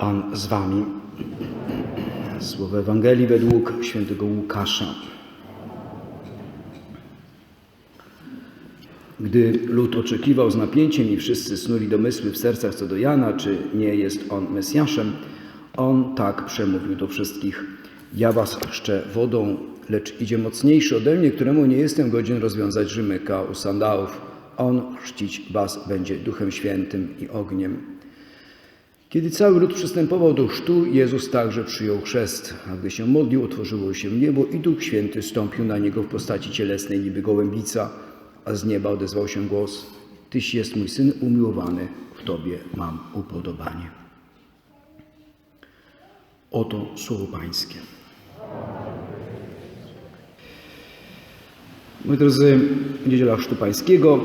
Pan z wami. Słowo Ewangelii według świętego Łukasza. Gdy lud oczekiwał z napięciem i wszyscy snuli domysły w sercach co do Jana, czy nie jest on Mesjaszem, on tak przemówił do wszystkich. Ja was chrzczę wodą, lecz idzie mocniejszy ode mnie, któremu nie jestem godzien rozwiązać rzemyka u sandałów. On chrzcić was będzie Duchem Świętym i ogniem. Kiedy cały lud przystępował do chrztu, Jezus także przyjął chrzest, a gdy się modlił, otworzyło się niebo i Duch Święty stąpił na niego w postaci cielesnej niby gołębica, a z nieba odezwał się głos: Tyś jest mój syn umiłowany, w Tobie mam upodobanie. Oto słowo Pańskie. Moi drodzy, niedziela Chrztu Pańskiego.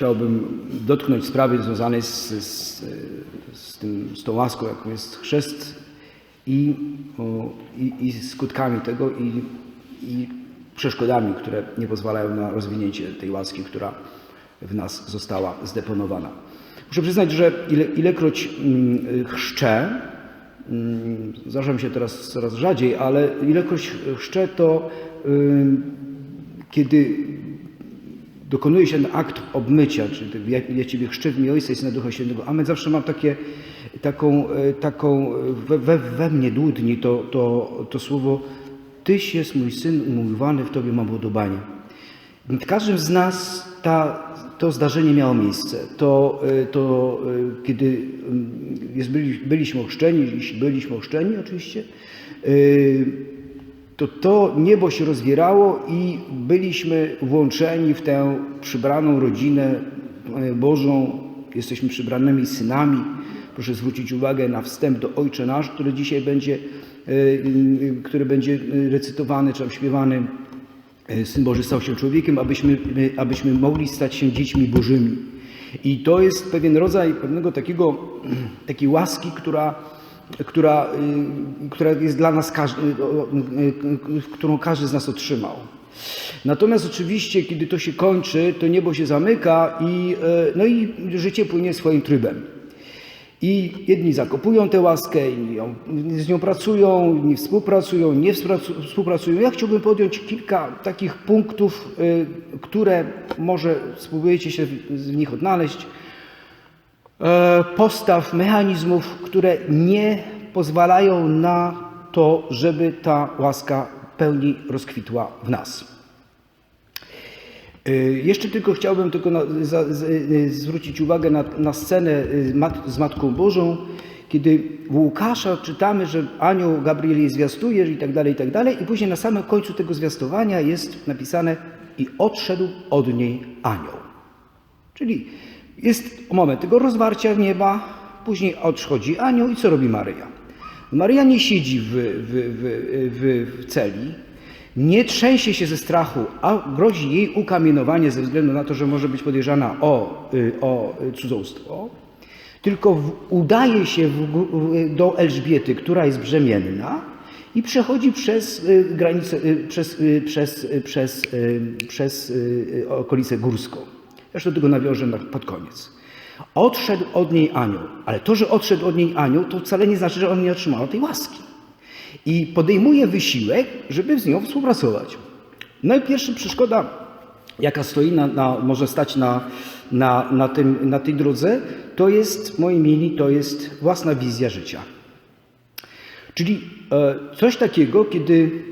Chciałbym dotknąć sprawy związanej z, z, z, tym, z tą łaską, jaką jest chrzest i, o, i, i skutkami tego i, i przeszkodami, które nie pozwalają na rozwinięcie tej łaski, która w nas została zdeponowana. Muszę przyznać, że ile, ilekroć mm, chrzczę, mm, zdarza mi się teraz coraz rzadziej, ale ilekroć chrzczę, to kiedy dokonuje się ten akt obmycia, czyli ja, ja Ciebie chrzczę w imię Ojca i Syna Ducha Świętego. Amen. Zawsze mam takie, taką, e, taką we, we, we mnie dłudni to, to, to słowo Tyś jest mój Syn umiłowany, w Tobie mam podobanie. W każdym z nas ta, to zdarzenie miało miejsce. To, e, to e, kiedy mm, jest, byli, byliśmy ochrzczeni, byliśmy ochrzczeni oczywiście, to to niebo się rozwierało i byliśmy włączeni w tę przybraną rodzinę Bożą. Jesteśmy przybranymi synami. Proszę zwrócić uwagę na wstęp do Ojcze Nasz, który dzisiaj będzie, który będzie recytowany czy śpiewany. Syn Boży stał się człowiekiem, abyśmy, abyśmy mogli stać się dziećmi Bożymi. I to jest pewien rodzaj pewnego takiego, takiej łaski, która która, która jest dla nas, którą każdy z nas otrzymał. Natomiast oczywiście, kiedy to się kończy, to niebo się zamyka i, no i życie płynie swoim trybem. I jedni zakopują tę łaskę, inni ją, z nią pracują, inni współpracują, nie współpracują. Ja chciałbym podjąć kilka takich punktów, które może spróbujecie się w nich odnaleźć postaw, mechanizmów, które nie pozwalają na to, żeby ta łaska pełni rozkwitła w nas. Jeszcze tylko chciałbym tylko na, za, z, zwrócić uwagę na, na scenę mat, z Matką Bożą, kiedy w Łukasza czytamy, że anioł Gabriel jej zwiastuje i tak dalej, i tak dalej, i później na samym końcu tego zwiastowania jest napisane i odszedł od niej anioł. Czyli jest moment tego rozwarcia nieba, później odchodzi anioł i co robi Maryja? Maryja nie siedzi w, w, w, w, celi, nie trzęsie się ze strachu, a grozi jej ukamienowanie ze względu na to, że może być podejrzana o, o cudzołóstwo, tylko w, udaje się do Elżbiety, która jest brzemienna i przechodzi przez granicę, przez, przez, przez, przez okolicę górską. Zresztą tego nawiążę pod koniec. Odszedł od niej anioł, ale to, że odszedł od niej anioł, to wcale nie znaczy, że on nie otrzymał tej łaski. I podejmuje wysiłek, żeby z nią współpracować. No i pierwsza przeszkoda, jaka stoi, na, na, może stać na, na, na, tym, na tej drodze, to jest, moi mili, to jest własna wizja życia. Czyli e, coś takiego, kiedy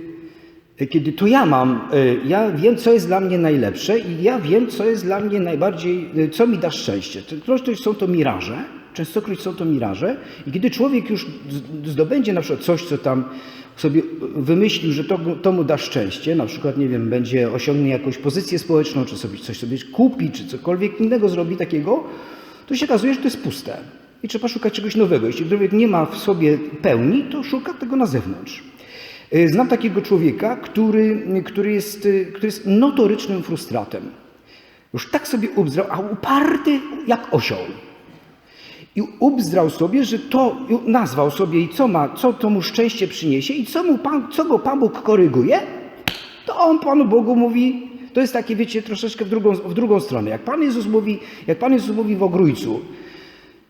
kiedy to ja mam, ja wiem, co jest dla mnie najlepsze i ja wiem, co jest dla mnie najbardziej, co mi da szczęście. Częstokroć są to miraże, częstokroć są to miraże i kiedy człowiek już zdobędzie na przykład coś, co tam sobie wymyślił, że to, to mu da szczęście, na przykład, nie wiem, będzie osiągnie jakąś pozycję społeczną, czy sobie coś sobie kupi, czy cokolwiek innego zrobi takiego, to się okazuje, że to jest puste. I trzeba szukać czegoś nowego. Jeśli człowiek nie ma w sobie pełni, to szuka tego na zewnątrz. Znam takiego człowieka, który, który, jest, który jest notorycznym frustratem. Już tak sobie ubzdrał, a uparty jak osioł. I ubzdrał sobie, że to nazwał sobie i co ma, co to mu szczęście przyniesie i co, mu Pan, co go Pan Bóg koryguje, to on Panu Bogu mówi, to To jest takie, wiecie, troszeczkę w drugą, w drugą stronę. Jak Pan Jezus mówi, jak Pan Jezus mówi w Ogrójcu,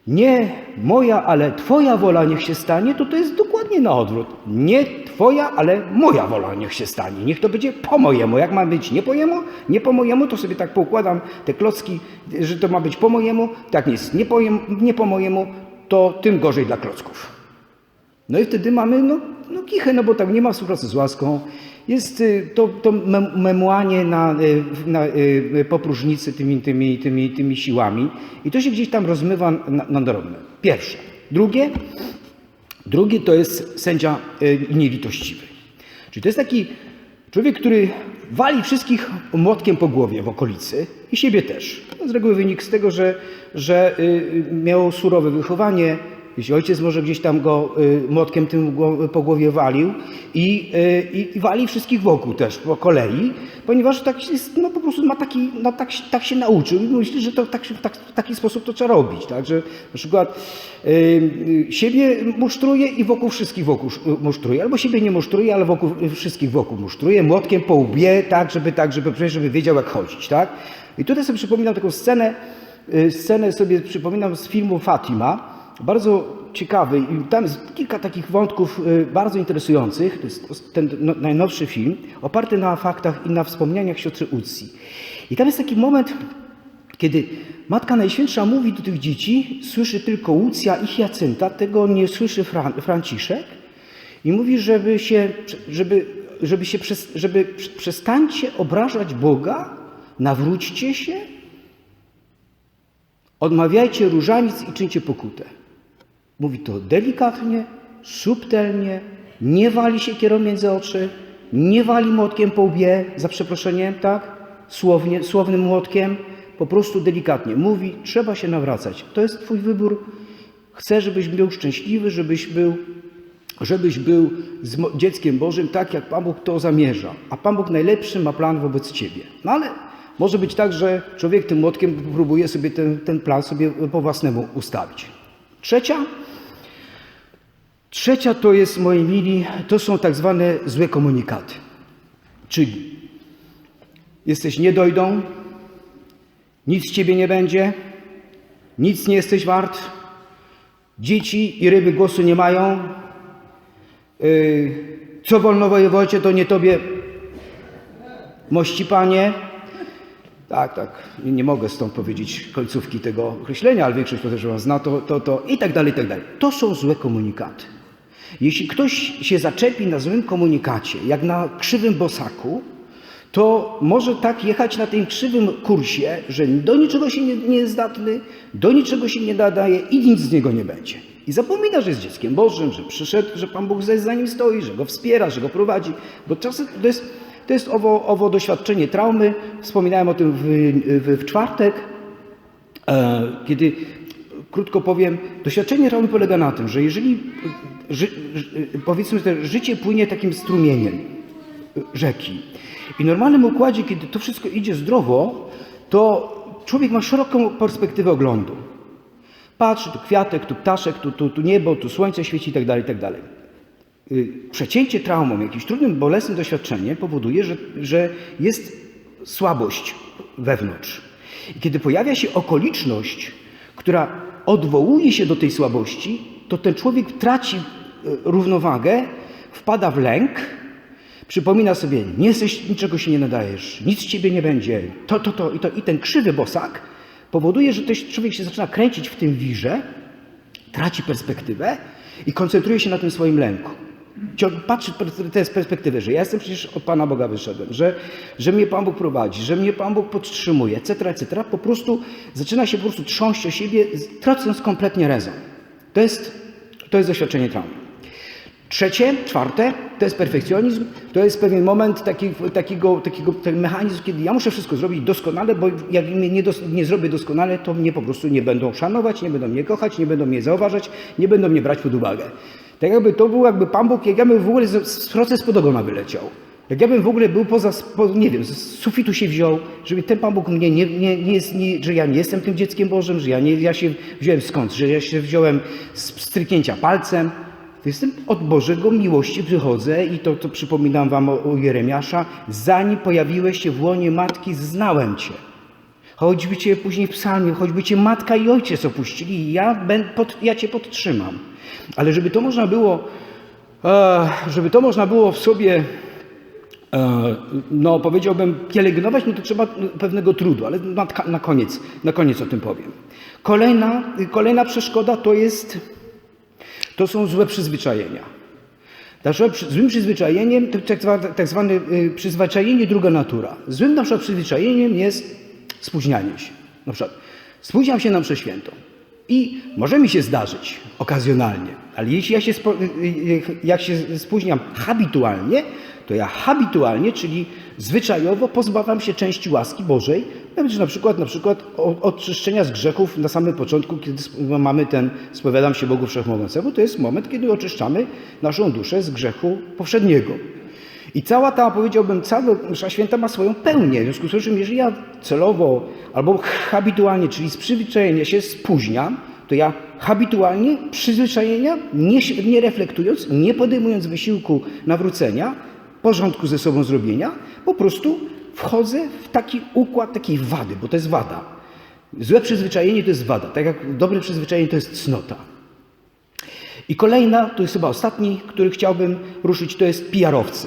nie moja, ale Twoja wola niech się stanie, to to jest dokładnie na odwrót. Nie Twoja, ale moja wola niech się stanie. Niech to będzie po mojemu. Jak ma być nie po jemu, nie po mojemu, to sobie tak poukładam te klocki, że to ma być po mojemu. Tak jest nie po, nie po mojemu, to tym gorzej dla klocków. No i wtedy mamy no, no kichę, no bo tak nie ma współpracy z łaską. Jest y, to, to mem- memłanie na, y, na y, po próżnicy tymi, tymi, tymi, tymi siłami i to się gdzieś tam rozmywa na, na drobne. Pierwsze. Drugie, drugie to jest sędzia y, nielitościwy. Czyli to jest taki człowiek, który wali wszystkich młotkiem po głowie w okolicy i siebie też. Z reguły wynik z tego, że, że y, miał surowe wychowanie, jeśli ojciec może gdzieś tam go y, młotkiem tym po głowie walił i, y, i, i wali wszystkich wokół też po kolei, ponieważ tak jest, no po prostu ma taki, no tak, tak się nauczył i myśli, że to tak, tak, w taki sposób to trzeba robić. Tak? Że na przykład y, y, siebie musztruje i wokół wszystkich wokół sz- musztruje, albo siebie nie musztruje, ale wokół wszystkich wokół musztruje, młotkiem po łbie, tak, żeby tak, żeby, żeby wiedział jak chodzić. Tak? I tutaj sobie przypominam taką scenę, scenę sobie przypominam z filmu Fatima, bardzo ciekawy i tam jest kilka takich wątków y, bardzo interesujących. To jest ten no, najnowszy film, oparty na faktach i na wspomnieniach siostry Ucji. I tam jest taki moment, kiedy Matka Najświętsza mówi do tych dzieci, słyszy tylko Łucja i Hiacynta, tego nie słyszy Fran Franciszek i mówi, żeby się, żeby, żeby się, żeby przestańcie obrażać Boga, nawróćcie się, odmawiajcie różanic i czyńcie pokutę. Mówi to delikatnie, subtelnie, nie wali się kierą między oczy, nie wali młotkiem po łbie, za przeproszeniem, tak? Słownie, słownym młotkiem, po prostu delikatnie. Mówi, trzeba się nawracać. To jest Twój wybór. Chcę, żebyś był szczęśliwy, żebyś był, żebyś był dzieckiem Bożym tak, jak Pan Bóg to zamierza. A Pan Bóg najlepszy ma plan wobec Ciebie. No ale może być tak, że człowiek tym młotkiem próbuje sobie ten, ten plan sobie po własnemu ustawić. Trzecia Trzecia to jest, moi mili, to są tak zwane złe komunikaty. Czyli jesteś niedojdą, nic z ciebie nie będzie, nic nie jesteś wart, dzieci i ryby głosu nie mają, yy, co wolno wojewodzie, to nie tobie mości panie. Tak, tak, nie, mogę stąd powiedzieć końcówki tego określenia, ale większość podejrzewam zna to, to, to i tak dalej, i tak dalej. To są złe komunikaty. Jeśli ktoś się zaczepi na złym komunikacie, jak na krzywym bosaku, to może tak jechać na tym krzywym kursie, że do niczego się nie, nie jest zdatny, do niczego się nie nadaje i nic z niego nie będzie. I zapomina, że jest dzieckiem Bożym, że przyszedł, że Pan Bóg za nim stoi, że go wspiera, że go prowadzi. Bo czasem to jest, to jest owo, owo doświadczenie traumy. Wspominałem o tym w, w, w czwartek, E, kiedy, krótko powiem, doświadczenie traumy polega na tym, że jeżeli, ży, powiedzmy, że życie płynie takim strumieniem rzeki i w normalnym układzie, kiedy to wszystko idzie zdrowo, to człowiek ma szeroką perspektywę oglądu. Patrzy, tu kwiatek, tu ptaszek, tu, tu, tu niebo, tu słońce świeci i tak dalej, i tak. Y, Przecięcie traumą, jakimś trudnym, bolesnym doświadczeniem powoduje, że, że jest słabość wewnątrz. I kiedy pojawia się okoliczność, która odwołuje się do tej słabości, to ten człowiek traci równowagę, wpada w lęk, przypomina sobie, nie jesteś, niczego się nie nadajesz, nic z ciebie nie będzie, to, to, to i to. I ten krzywy bosak powoduje, że też człowiek się zaczyna kręcić w tym wirze, traci perspektywę i koncentruje się na tym swoim lęku. Patrzy z perspektywy, że ja jestem przecież od Pana Boga wyszedłem, że, że mnie Pan Bóg prowadzi, że mnie Pan Bóg podtrzymuje, etc., etc. Po prostu zaczyna się po prostu trząść o siebie, tracąc kompletnie rezon. To jest, to jest doświadczenie traumy. Trzecie, czwarte, to jest perfekcjonizm. To jest pewien moment taki, takiego, takiego mechanizm, kiedy ja muszę wszystko zrobić doskonale, bo jak nie, dos, nie zrobię doskonale, to mnie po prostu nie będą szanować, nie będą mnie kochać, nie będą mnie zauważać, nie będą mnie brać pod uwagę. Tak jakby to był jakby Pan Bóg, ja w ogóle z, proces pod ogona wyleciał. Jak ja bym w ogóle był poza, po, nie wiem, z sufitu się wziął, żeby ten Pan Bóg mnie nie, nie, nie jest, nie, że ja nie jestem tym dzieckiem Bożym, że ja, nie, ja się wziąłem skąd, że ja się wziąłem z stryknięcia palcem, Jestem od Bożego miłości przychodzę i to, to przypominam wam o, o Jeremiasza. Zanim pojawiłeś się w łonie matki, znałem cię. Choćby cię później w psalmie, choćby cię matka i ojciec opuścili, ja, ben, pod, ja cię podtrzymam. Ale żeby to można było, e, żeby to można było w sobie, e, no powiedziałbym, pielęgnować, no to trzeba pewnego trudu, ale na, na, koniec, na koniec o tym powiem. Kolejna, kolejna przeszkoda to jest, to są złe przyzwyczajenia. Złym przyzwyczajeniem, to tak zwane, tak zwane y, przyzwyczajenie druga natura. Złym na przykład przyzwyczajeniem jest spóźnianie się. Na przykład spóźniam się na mszę świętą i może mi się zdarzyć okazjonalnie, ale jeśli ja się, y, y, jak się spóźniam habitualnie, to ja habitualnie, czyli zwyczajowo pozbawiam się części łaski Bożej, mianowicie na przykład, na przykład odczyszczenia z grzechów na samym początku, kiedy mamy ten spowiadam się Bogu Wszechmogącemu, to jest moment, kiedy oczyszczamy naszą duszę z grzechu poprzedniego. I cała ta, powiedziałbym, cała msza święta ma swoją pełnię. W związku z czym, jeżeli ja celowo albo habitualnie, czyli z przyzwyczajenia się spóźniam, to ja habitualnie przyzwyczajenia, nie, nie reflektując, nie podejmując wysiłku nawrócenia, porządku ze sobą zrobienia, po prostu wchodzę w taki układ takiej wady, bo to jest wada. Złe przyzwyczajenie to jest wada, tak jak dobre przyzwyczajenie to jest cnota. I kolejna, to jest chyba ostatni, który chciałbym ruszyć, to jest PR-owcy.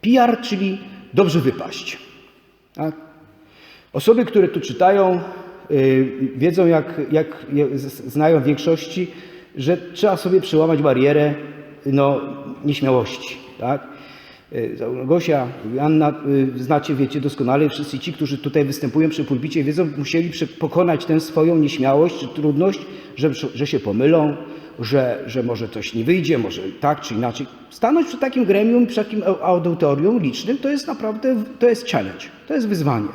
PR, czyli dobrze wypaść. Tak? Osoby, które tu czytają, yy, wiedzą, jak, jak, jak, znają w większości, że trzeba sobie przełamać barierę no, nieśmiałości. Tak? Y, Gosia, Anna, y, znacie, wiecie doskonale, wszyscy ci, którzy tutaj występują przy pulpicie, wiedzą, musieli pokonać tę swoją nieśmiałość czy trudność, że, że się pomylą, że, że może coś nie wyjdzie, może tak czy inaczej. Stanąć przy takim gremium, przy takim audytorium licznym, to jest naprawdę, to jest challenge, to jest wyzwanie.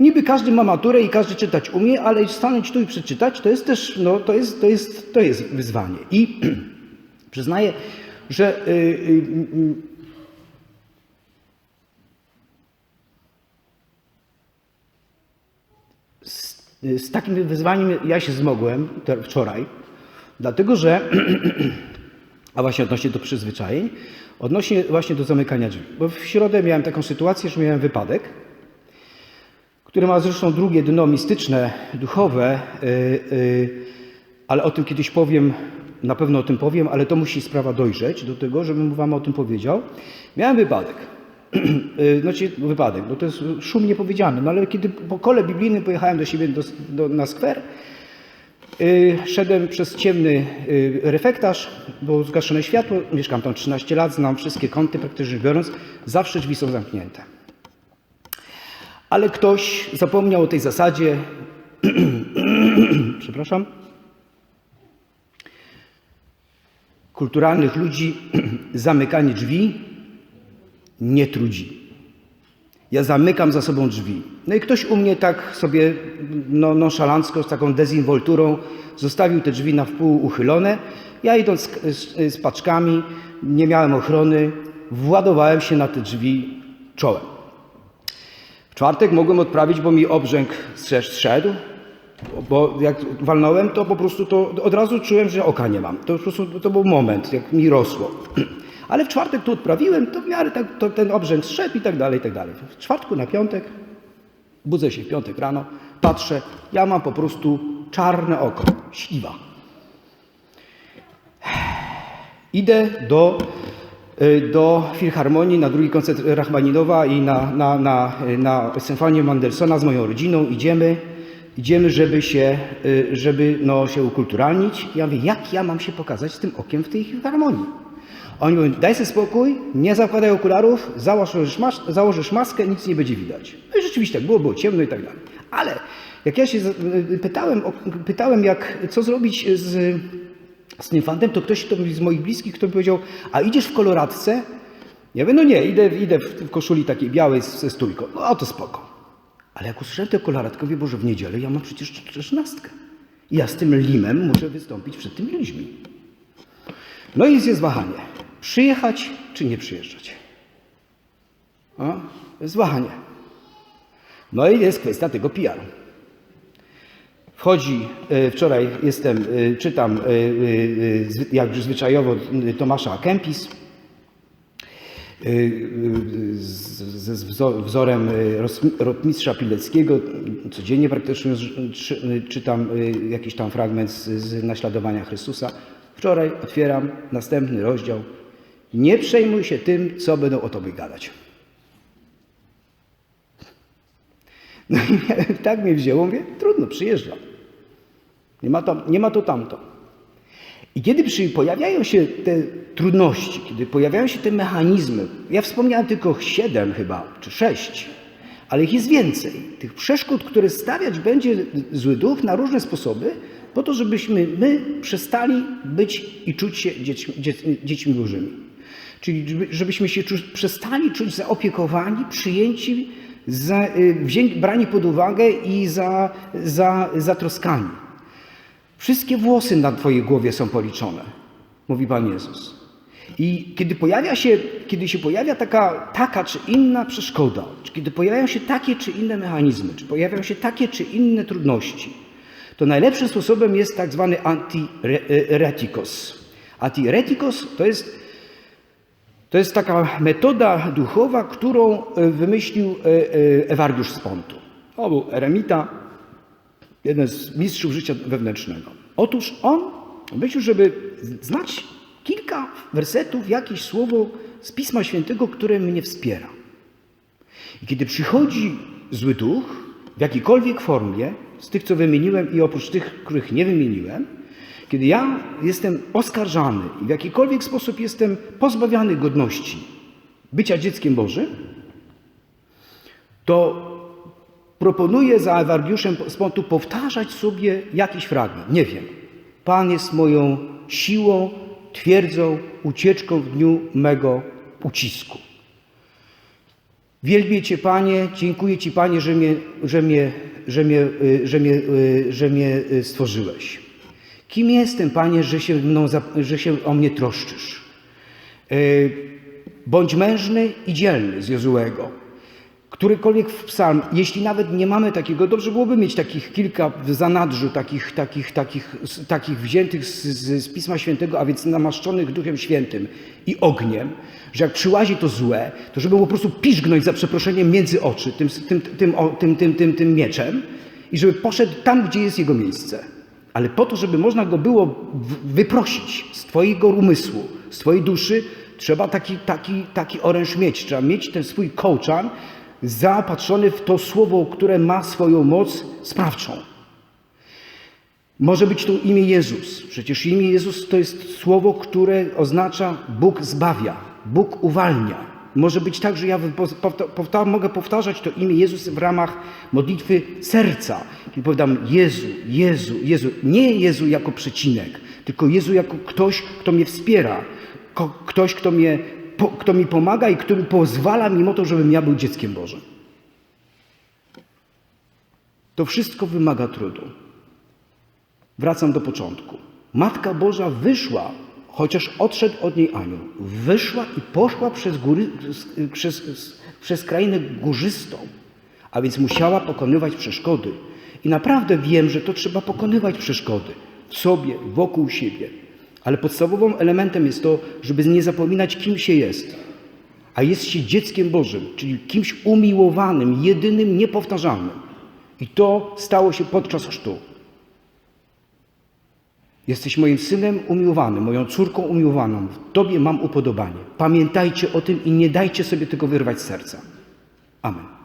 Niby każdy ma maturę i każdy czytać umie, ale stanąć tu i przeczytać, to jest też, no, to jest, to jest, to jest wyzwanie. I przyznaję, że yy, yy, Z takim wyzwaniem ja się zmogłem wczoraj, dlatego że, a właśnie odnośnie do przyzwyczajeń, odnośnie właśnie do zamykania drzwi. Bo w środę miałem taką sytuację, że miałem wypadek, który ma zresztą drugie dno mistyczne, duchowe, yy, yy, ale o tym kiedyś powiem, na pewno o tym powiem, ale to musi sprawa dojrzeć do tego, żebym wam o tym powiedział. Miałem wypadek. znaczy wypadek, no to jest szumnie powiedziane, no ale kiedy po kole biblijnym pojechałem do siebie do, do, na skwer, yy, szedłem przez ciemny yy, refektarz, było zgaszone światło, mieszkam tam 13 lat, znam wszystkie kąty praktycznie biorąc, zawsze drzwi są zamknięte. Ale ktoś zapomniał o tej zasadzie, przepraszam, kulturalnych ludzi, zamykanie drzwi nie trudzi. Ja zamykam za sobą drzwi. No i ktoś u mnie tak sobie no, nonszalancko, z taką dezynwolturą zostawił te drzwi na wpół uchylone. Ja idąc z, z, z paczkami, nie miałem ochrony, władowałem się na te drzwi czołem. W czwartek mogłem odprawić, bo mi obrzęk zszedł, bo jak walnąłem, to po prostu to od razu czułem, że oka nie mam. To po prostu to był moment, jak mi rosło. Ale w czwartek tu odprawiłem, to w miarę tak, to ten obrzęk zszedł i tak dalej, i tak dalej. W czwartku na piątek, budzę się w piątek rano, patrzę, ja mam po prostu czarne oko, śliwa. Idę do, y, do Filharmonii na drugi koncert Rachmaninowa i na, na, na, na symfonię Mandelsona z moją rodziną. Idziemy, idziemy żeby się, y, żeby no, się ukulturalnić. Ja mówię, jak ja mam się pokazać z tym okiem w tej Filharmonii? Oni mówią, daj sobie spokój, nie zakładaj okularów, założysz, mas założysz maskę, nic nie będzie widać. No i rzeczywiście tak było, było ciemno i tak dalej. Ale jak ja się pytałem, pytałem jak, co zrobić z, z tym fantem, to ktoś to z moich bliskich, kto powiedział, a idziesz w koloradce? Ja mówię, no nie, idę, idę w koszuli takiej białej ze stójką. No to spoko. Ale jak usłyszałem tę koloradkę, mówię, Boże, w niedzielę ja mam przecież. I ja z tym limem muszę wystąpić przed tymi ludźmi. No i jest wahanie. Przyjechać czy nie przyjeżdżać? O, jest wahanie. No i jest kwestia tego PR. Wchodzi, e, wczoraj jestem, e, czytam e, jak już zwyczajowo Tomasza Kempis e, e, z- z z wzo- wzorem rotmistrza Pileckiego. Codziennie praktycznie czytam jakiś tam fragment z naśladowania Chrystusa. Wczoraj otwieram następny rozdział. Nie przejmuj się tym, co będą o tobie gadać. No i tak mnie wzięło, mówię, trudno, przyjeżdżam. Nie ma, tam, nie ma to tamto. I kiedy przy, pojawiają się te trudności, kiedy pojawiają się te mechanizmy, ja wspomniałem tylko siedem chyba, czy sześć, ale ich jest więcej. Tych przeszkód, które stawiać będzie zły duch na różne sposoby, po to, żebyśmy my przestali być i czuć się dziećmi, dzie- dziećmi Bożymi. Czyli żeby- żebyśmy się czu, przestali czuć zaopiekowani, przyjęci, za, y, wzięci, brani pod uwagę i za, za, zatroskani. Wszystkie włosy na Twojej głowie są policzone, mówi Pan Jezus. I kiedy pojawia się, kiedy się pojawia taka, taka czy inna przeszkoda, czy kiedy pojawiają się takie czy inne mechanizmy, czy pojawiają się takie czy inne trudności, to najlepszym sposobem jest tak zwany antiretikos. Antiretikos to jest, to jest taka metoda duchowa, którą e, wymyślił e, e, Ewargiusz z Pontu. To był eremita, jeden z mistrzów życia wewnętrznego. Otóż on myślił, żeby znać kilka wersetów, jakieś słowo z Pisma Świętego, które mnie wspiera. I kiedy przychodzi zły duch, w jakiejkolwiek formie, z tych, co wymieniłem i oprócz tych, których nie wymieniłem, kiedy ja jestem oskarżany i w jakikolwiek sposób jestem pozbawiany godności bycia dzieckiem Bożym, to proponuję za Ewargiuszem z Pontu powtarzać sobie jakiś fragment. Nie wiem. Pan jest moją siłą, twierdzą, ucieczką w dniu mego ucisku. Wielbię Cię, Panie, dziękuję Ci, Panie, że mnie, że mnie, że mnie, y, że mnie, że mnie y, stworzyłeś. Kim jestem, Panie, że się, mną, że się o mnie troszczysz? Y, Bądź mężny i dzielny z Jozułego. Którykolwiek psalm, jeśli nawet nie mamy takiego, dobrze byłoby mieć takich kilka w zanadrzu, takich, takich, takich, takich wziętych z, z, Pisma Świętego, a więc namaszczonych Duchem Świętym i ogniem, że jak przyłazi to złe, to żeby po prostu piszgnąć za przeproszeniem między oczy tym, tym, tym, tym, tym, tym, tym mieczem i żeby poszedł tam, gdzie jest jego miejsce. Ale po to, żeby można go było wyprosić z Twojego umysłu, z Twojej duszy, trzeba taki, taki, taki oręż mieć. Trzeba mieć ten swój kołczan zaopatrzony w to słowo, które ma swoją moc sprawczą. Może być to imię Jezus. Przecież imię Jezus to jest słowo, które oznacza Bóg zbawia, Bóg uwalnia. Może być tak, że ja powta- mogę powtarzać to imię Jezus w ramach modlitwy serca. I powiadam Jezu, Jezu, Jezu. Nie Jezu jako przecinek, tylko Jezu jako ktoś, kto mnie wspiera. Ktoś, kto, mnie, kto mi pomaga i który pozwala mimo to, żebym ja był dzieckiem Bożym. To wszystko wymaga trudu. Wracam do początku. Matka Boża wyszła, chociaż odszedł od niej anioł, wyszła i poszła przez, góry, przez, przez krainę górzystą, a więc musiała pokonywać przeszkody. I naprawdę wiem, że to trzeba pokonywać przeszkody w sobie, wokół siebie. Ale podstawowym elementem jest to, żeby nie zapominać, kim się jest. A jest się dzieckiem Bożym, czyli kimś umiłowanym, jedynym, niepowtarzalnym. I to stało się podczas chrztu. Jesteś moim synem umiłowanym, moją córką umiłowaną. W Tobie mam upodobanie. Pamiętajcie o tym i nie dajcie sobie tego wyrwać z serca. Amen.